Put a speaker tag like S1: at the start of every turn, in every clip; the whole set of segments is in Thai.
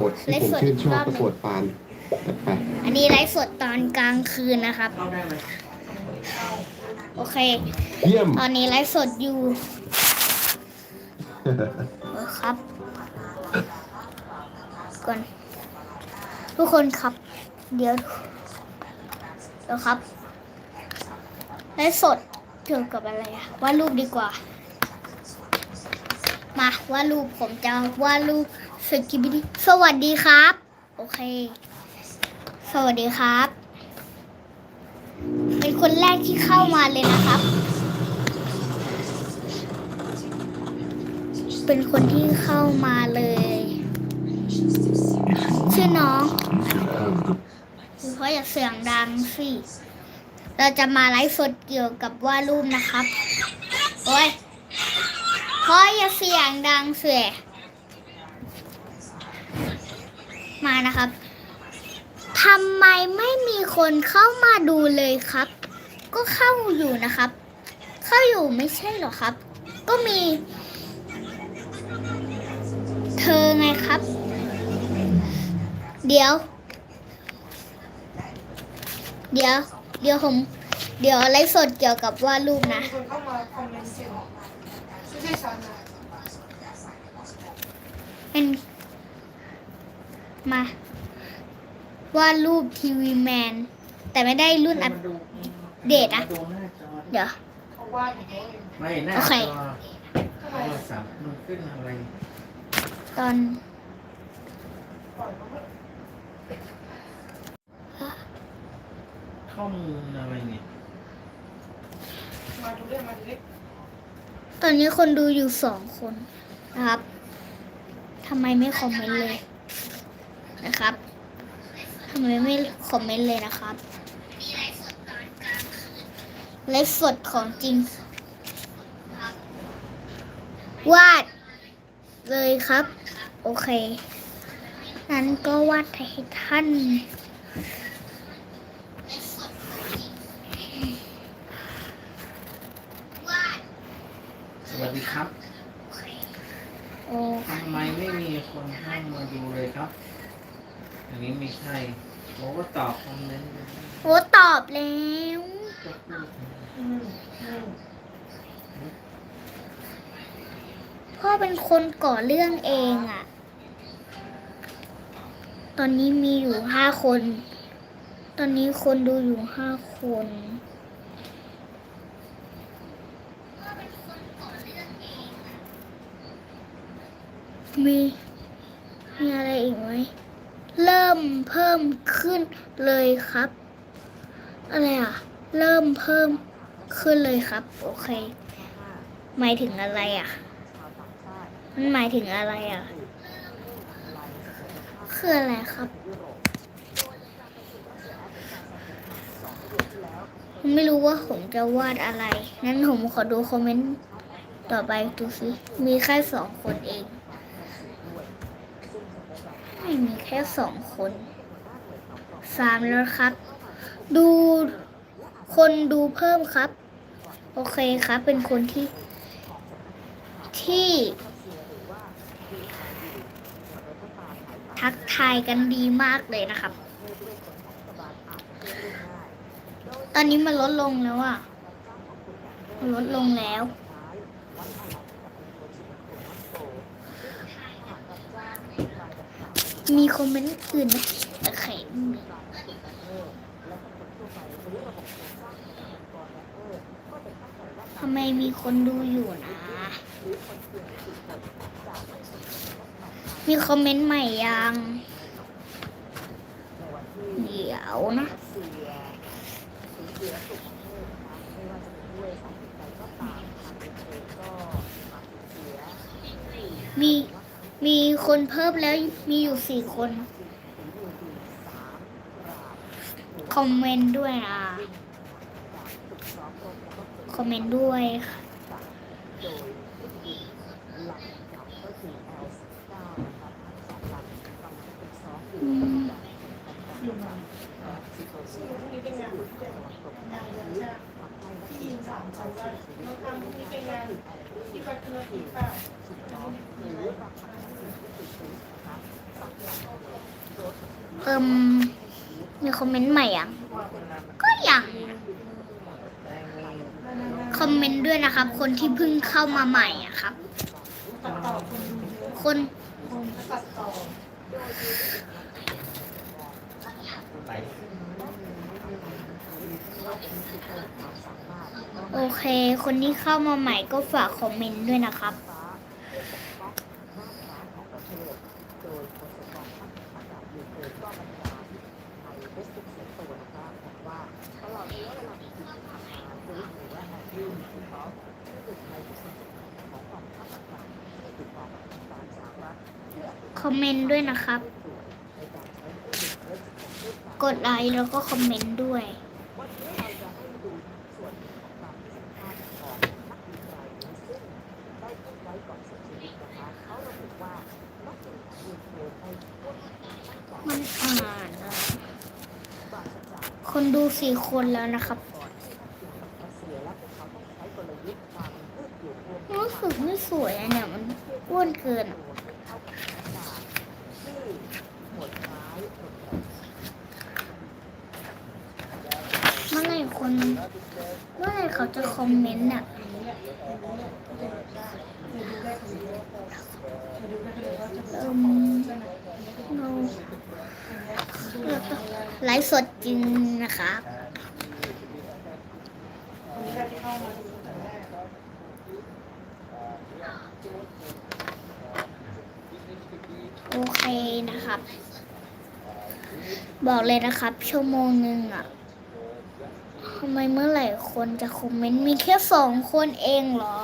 S1: โปรดที่ผมชื่นชอบก็โปรดปรานจัดไป
S2: อันนี้ไลฟ์สดตอนกลางคืนนะครับ
S3: เข้าได้ไหม
S2: โอเค
S1: เยี่ยม
S2: ตอนนี้ไลฟ์สดอยู่เออครับ ก่อน ทุกคนครับ เดี๋ยวเดี๋ยวครับไลฟ์สดเกี่ยวกับอะไรอะวาดรูปดีกว่า มาวาดรูปผมจะวาดรูป สกิบิดีสวัสดีครับ โอเค สวัสดีครับ เป็นคนแรกที่เข้ามาเลยนะครับ เป็นคนที่เข้ามาเลย ชื่อน้องเพราะอย่าเสียงดังสิ เราจะมาไลฟ์สดเกี่ยวกับวาดรูปนะครับ โอ้ยเพราะอย่าเสียงดังเสีย มานะครับทำไมไม่มีคนเข้ามาดูเลยครับ ก็เข้าอยู่นะครับ เข้าอยู่ไม่ใช่หรอครับ ก็มี เธอไงครับ เดี๋ยว เดี๋ยว เดี๋ยวผม เดี๋ยวไลฟ์สดเกี่ยวกับวาดรูปนะ
S4: อมเมนต์เสียงไม่ใช่ฉันนะ
S2: เป็น มาวาดรูปทีวีแมน แต่ไม่ได้รุ่นอัป
S3: มาดู
S2: เดตอะ
S3: มาดูหน้าจอดิ
S2: เดี๋ยว
S4: เขาว่าอย่างนี้
S3: ไม่หน้า
S2: โอ
S3: จ
S2: เค
S3: อโทรศัพท์มันขึ้นอะไร
S2: ตอน
S4: ปล่อยเขาเถอะ
S3: ข้อมูลอะไรเนี่ย
S4: มาดูเรื่องมาดูเรื่อง
S2: ตอนนี้คนดูอยู่สองคนนะครับทำไมไม่คอมเมนต์เลย นะครับทำไมไม่คอมเมนต์เลยนะครับไลฟ์สดของจริง วาด เลยครับ โอเค นั้นก็วาดให้ท่าน
S3: สวัสดีครับ
S2: โอ้
S3: ทำไมไม่มีคนเข้ามาดูเลยครับอั นี้ไม่ใช่โอ้ก็ตอบคอมเมนต์
S2: โหตอบแล้ว
S3: ก็พูด
S2: พ่อเป็นคนก่อเรื่องเองอะตอนนี้มีอยู่ห้าคน ตอนนี้คนดูอยู่ห้าคนมีมีอะไรอีกไหม เริ่มเพิ่มขึ้นเลยครับ อะไรอะ เริ่มเพิ่มขึ้นเลยครับ โอเค หมายถึงอะไรอะ มันหมายถึงอะไรอะ คืออะไรครับ ไม่รู้ว่าผมจะวาดอะไร งั้นผมขอดูคอมเมนต์ต่อไปดูสิ มีแค่สองคนเอง ม่มีแค่สองคนสามแล้วครับ ดูคนดูเพิ่มครับ โอเคครับ เป็นคนที่ ที่ ทักทายกันดีมากเลยนะครับ ตอนนี้มันลดลงแล้วอะลดลงแล้ว มีคอมเมนต์อื่นไหมโอเคไม่มีทำไมมีคนดูอยู่นะ มีคอมเมนต์ใหม่ยัง เดี๋ยวนะมี มีคนเพิ่มแล้วมีอยู่สี่คน คอมเมนต์ด้วยนะคอมเมนต์ด้วยค่ะอืม
S4: ที่พรุ่งนี้เป็นงานงานเดือนชาที่ยินสามชั้นว่าน้องทำพรุ่งนี้เป็นงานที่ปัตตานีเปล่า
S2: เอิมมีคอมเมนต์ใหม่อะ ก็อยังคอมเมนต์ด้วยนะครับ คนที่เพิ่งเข้ามาใหม่อะครับ
S4: คน
S2: โอเค คนที่เข้ามาใหม่ก็ฝากคอมเมนต์ด้วยนะครับ คอมเมนต์ด้วยนะครับ กดไลค์แล้วก็คอมเมนต์ด้วย มันอ่านคนดูสี่คนแล้วนะครับรู้สึกไม่สวยอะเนี่ย มันอ้วนเกินอะเมื่อไหร่คนเมื่อไหร่เขาจะคอมเมนต์อะเอิ่มเราเราต้องไลฟ์สดจริงนะครับโอเคนะครับ บอกเลยนะครับ ชั่วโมงหนึ่งอะทำไมเมื่อไหร่คนจะคอมเมนต์มีแค่สองคนเองเหรอ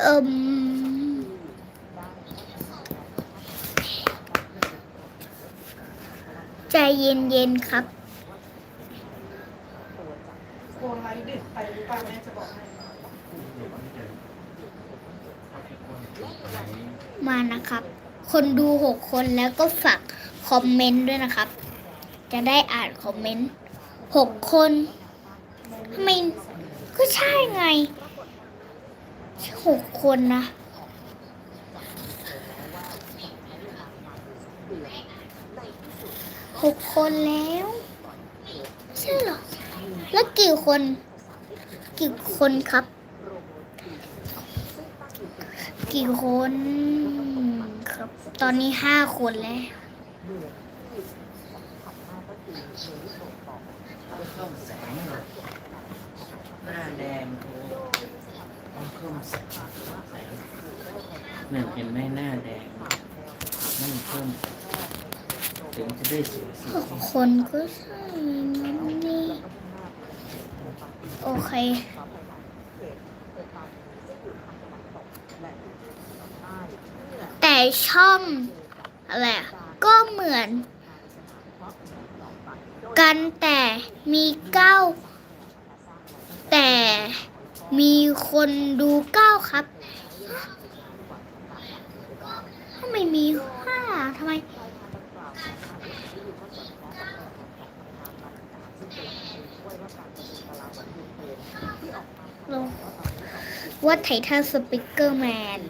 S2: เอิมใจเย็นๆครับ
S4: โคนไลฟ์ดึกไปหรือเปล่าแม่จะบอกให้
S2: มานะครับ คนดูหกคนแล้วก็ฝากคอมเมนต์ด้วยนะครับ จะได้อ่านคอมเมนต์หกคนทำไมก็ใช่ไง หกคนนะหกคนแล้วใช่หรอ แล้วกี่คน กี่คนครับ กี่คนครับ ตอนนี้ห้าคนแล้ว
S3: หน้าแดง เพิ่มแสงหนึ่งเห็นไหมหน้าแดงนั่นเพิ่มถึงจะได้สวย
S2: คนก็ใช่นั่นนี่โอเคแต่ช่องอะไรก็เหมือน กันแต่มีเก้าแต่ มีคนดูเก้าครับทำไมมีห้าทำไมว่าไททันสปิเกอร์แมน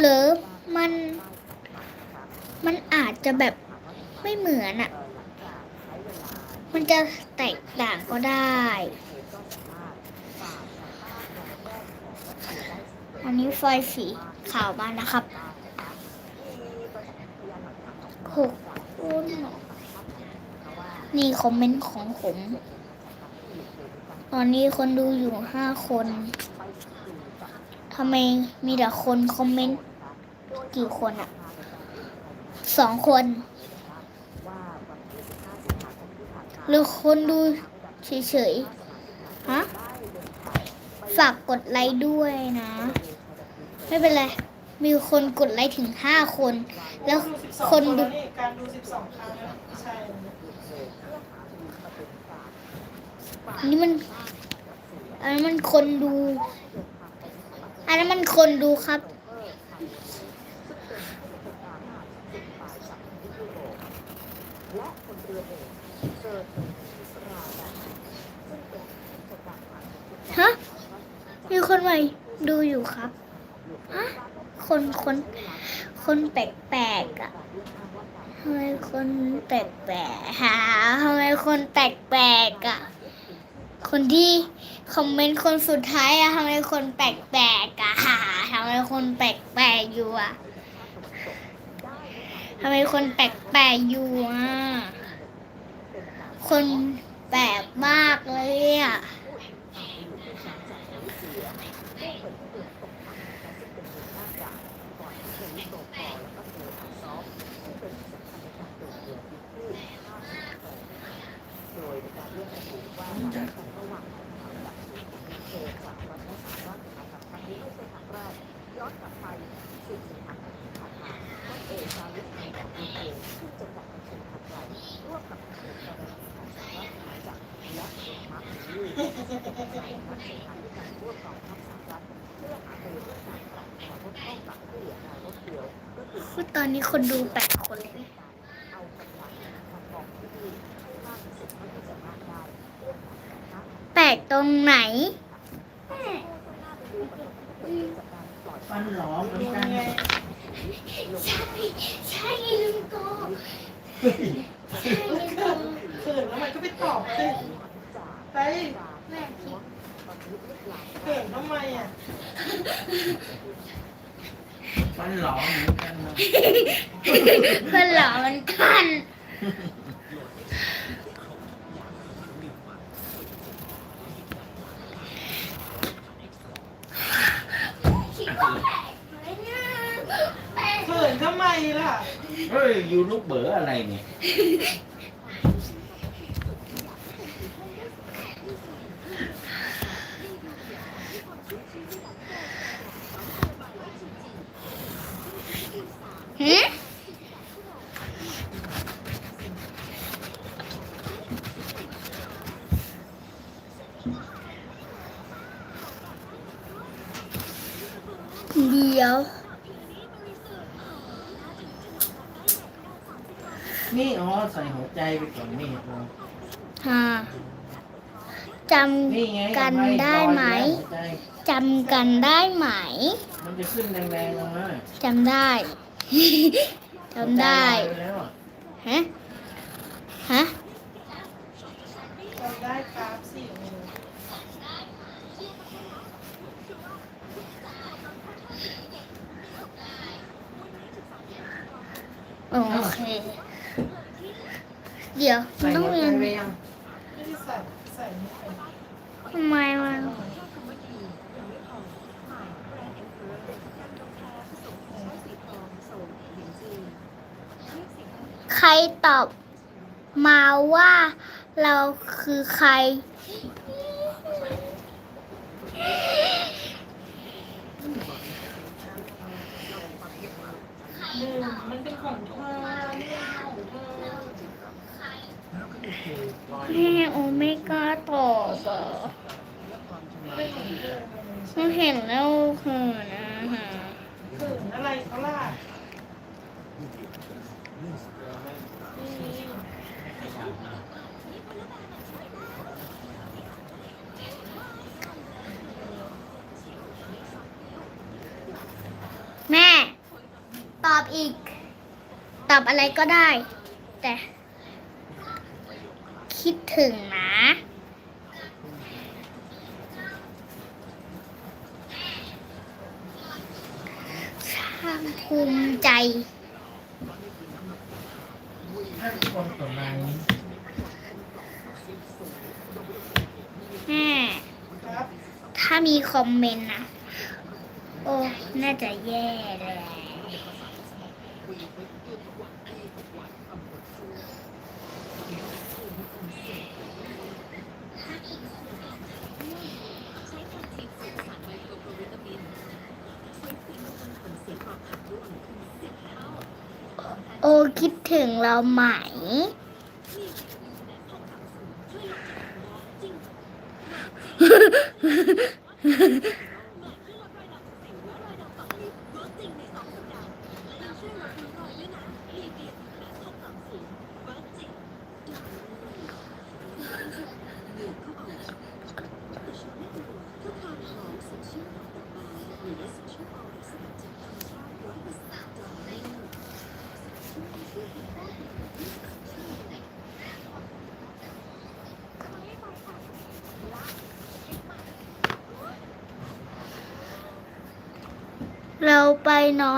S2: หรือมัน มันอาจจะแบบไม่เหมือนอะ มันจะแตกต่างก็ได้ อันนี้ไฟสีขาวมานะครับหกคนนี่คอมเมนต์ของผม ตอนนี้คนดูอยู่ห้าคนทำไมมีแต่คนคอมเมนต์กี่คนอะสองคน หรือคนดูเฉยๆ ฮะ ฝากกดไลค์ด้วยนะ ไม่เป็นไร มีคนกดไลค์ถึงห้าคน แล้ว
S4: ดูสิบสอง
S2: คน
S4: คน
S2: ดู
S4: แล้วนี่การดูสิบสองครั้งแล้วใช่
S2: อันนี้มัน อันนั้นมันคนดู อันนั้นมันคนดูครับ
S4: เฮะ
S2: มีคนใหม่ดูอยู่ครับฮะคนคนคนแปลกๆอะทำไมคนแปลกๆฮะทำไมคนแปลกๆอะ คนที่คอมเมนต์คนสุดท้ายอะทำไมคนแปลกๆอะหาทำไมคนแปลกๆอยู่อะทำไมคนแปลกๆอยู่อะ คนแปลกมากเลยอะ คือตอนนี้คนดูแปดคนเลยแปลกตรงไหน
S3: ฟันหลอเหมือนกัน
S4: ไง
S2: ใช่ใช่ลุงโตใช่ ลุงโต
S4: เขินแล้วมันก็ไปตอบสิไป
S2: แม่คิด
S4: เขินทำไมอะ
S3: ฟันหลอเหมือนกันนะ
S2: เพื่อนหล่อมันกัน
S4: เขินทำไมล่ะ
S3: เฮ้ยยูทูบเบอร์อะไรเนี่ย
S2: ดี๋ยว
S3: นี่อ๋อใส่หัวใจไปก่อนนี่อ๋อ
S2: ฮะจ
S3: นี่ไงำ
S2: กันได้ไหม
S3: หัวใจ
S2: จำกันได้ไหม
S3: มันจะขึ้นแดงๆลงมา
S2: จำได้ จำได้
S3: หัวใจลอยไปแล้วอะ
S2: ฮะฮะ
S4: จำได้ครับสิ
S2: โอเค เดี๋ยวมั
S3: ใส่
S2: นต้อง
S3: หัว
S2: เรี
S3: ใจ
S2: ยน
S3: ไปยัง
S4: ไม่ได้ใส่ใส่ไม่เป็น
S2: ทำไมมันใครตอบมาว่าเราคือใคร
S4: หนึ่งมันเป็นของเธอไม่ใช่ของเธอ
S2: แม่โอไม่กล้าตอบอะ
S4: เป็นของเธอ
S2: มันเห็นแล้วเขินนะฮะ
S4: เขินอะไรเขาล่ะ
S2: แม่ ตอบอีก ตอบอะไรก็ได้ แต่ คิดถึงนะช่างภูมิใจ แม่ ถ้ามีคอมเมนต์นะ โอ้ น่าจะแย่เลย โอ คิดถึงเราไหม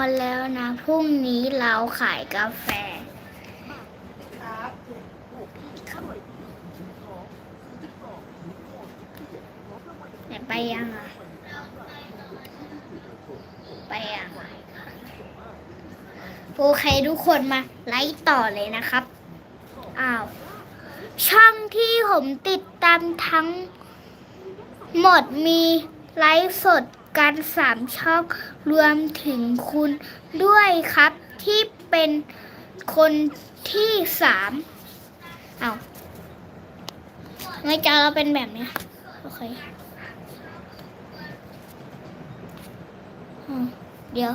S2: อนแล้วนะ พรุ่งนี้เราขายกาแฟ ไปยังอะ ไปยังโอเคทุกคนมาไลฟ์ต่อเลยนะครับ อ้าว ช่องที่ผมติดตามทั้งหมดมีไลฟ์สด กันสามช่องรวมถึงคุณด้วยครับ ที่เป็นคนที่สามเอาไม่จอเราเป็นแบบนี้โอเคอเดี๋ยว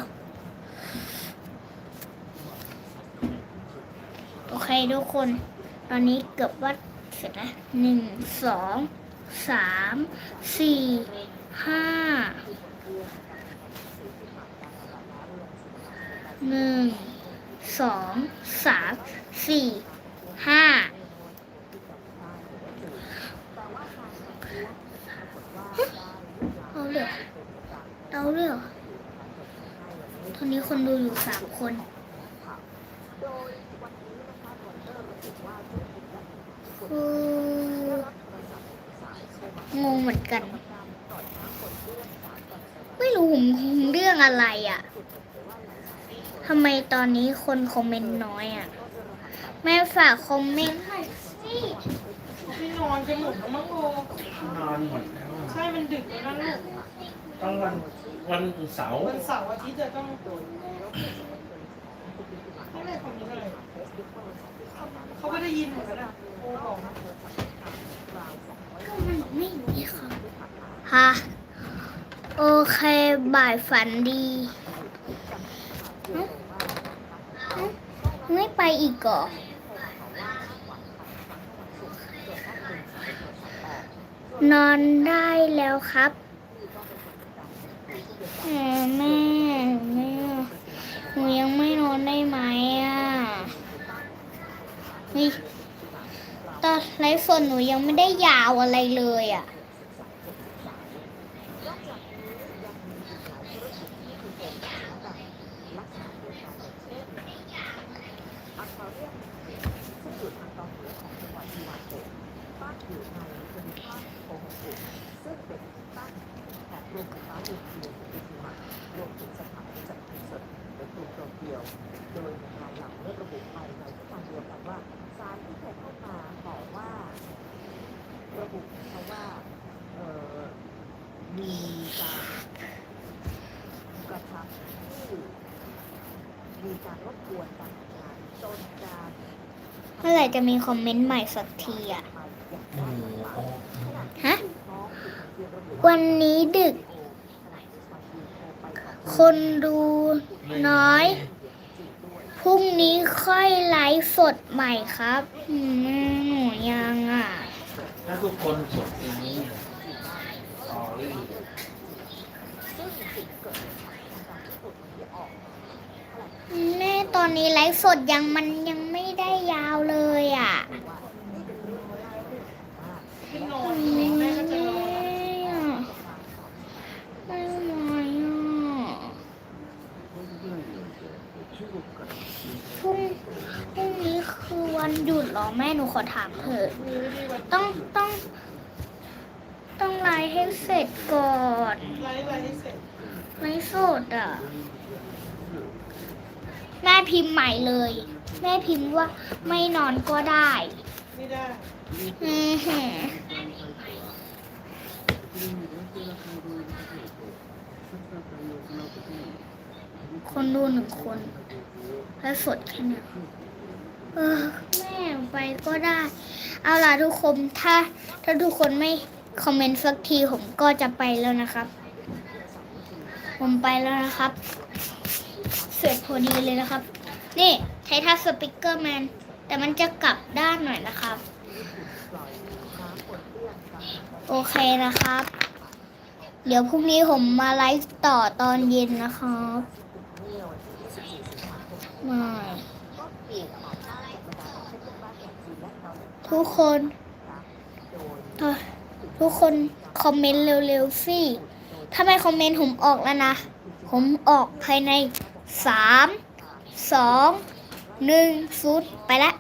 S2: โอเคทุกคน ตอนนี้เกือบว่าเสร็จแล้วหนึ่งสองสามสี่ห้า หนึ่งสองสามสี่ห้าเอาเลยเอเอาเลยเหรอตอนนี้คนดูอยู่สามคนงงเหมือนกัน รู้ผมเรื่องอะไรอะ่ะทำไมตอนนี้คนคอมเมนต์น้อยอะ่ะ แม่ฝากคอมเมนต์ให้สิ
S4: ไม่นอนกันหมดแล้วมั้งโล
S3: นอนหมดแล้วอะ
S4: ใช่มันดึกแล้วนะลูก
S3: ต้องวันวันเสาร์
S4: วันเสาร์อาทิตย์จะต้องไม่ได้ของนี้เลยเขาไม่ได้ยินเหมือนกันอะโอ้บอกนะ
S2: ก็มันไม่มีค่ะฮะ โอเค บ่ายฝันดี ไม่ไปอีกเหรอนอนได้แล้วครับแมแม่แม่หนูยังไม่นอนได้ไหมอะนี่ตอนไลฟ์สดหนูยังไม่ได้ยาวอะไรเลยอะ
S5: โดยในภายหลังได้ระบุภายในข้อความเดียวกันว่าสารที่เคยเข้ามาบอกว่า ระบุนะคะว่าเอ่อมีการกระทำที่มีการรบกวนการทำงานจนการ
S2: เมื่อไห ร่จะมีคอมเมนต์ใหม่สักทีอะ
S3: โอ้โห
S2: ฮะ วันนี้ดึก คนดูน้อย พรุ่งนี้ค่อยไลฟ์สดใหม่ครับอืมหนูยังอะ
S3: ถ้าทุกคนกดอย่างนี้ต่อรี่
S2: แม่ตอนนี้ไลฟ์สดยังมันยังไม่ได้ ยาวเลยอะแม่
S4: แม่ก็จะนอน
S2: ไม่พรุ่งพรุ่งนี้คือวันหยุดหรอแม่หนูขอถามเถอะ
S4: มีไม่ได้วัน
S2: ต้องต้อง ต้องไลฟ์ให้เสร็จก่อน
S4: ไลฟ์ไลฟ์ให้เสร็จ
S2: ไลฟ์สดอะแม่พิมพ์ใหม่เลย แม่พิมพ์ว่าไม่นอนก็ได้
S4: ไม่ได้
S2: อือหือคนดูหนึ่งคน แล้วสดแค่เนี้ยเออแม่ไปก็ได้ เอาล่ะทุกคนถ้า ถ้าทุกคนไม่คอมเมนต์สักทีผมก็จะไปแล้วนะครับ ผมไปแล้วนะครับ เสร็จพอดีเลยนะครับ นี่ ช้ทัชสปิกเกอร์แมน แต่มันจะกลับด้านหน่อยนะครับ โอเคนะครับ เดี๋ยวพรุ่งนี้ผมมาไลฟ์ต่อตอนเย็นนะครับม่ทุกคน ทุกคนคอมเมนต์เร็วๆสิ ถ้าไม่คอมเมนต์ผมออกแล้วนะ ผมออกภายในสามสอง หนึ่งศูนย์ไปแล้ว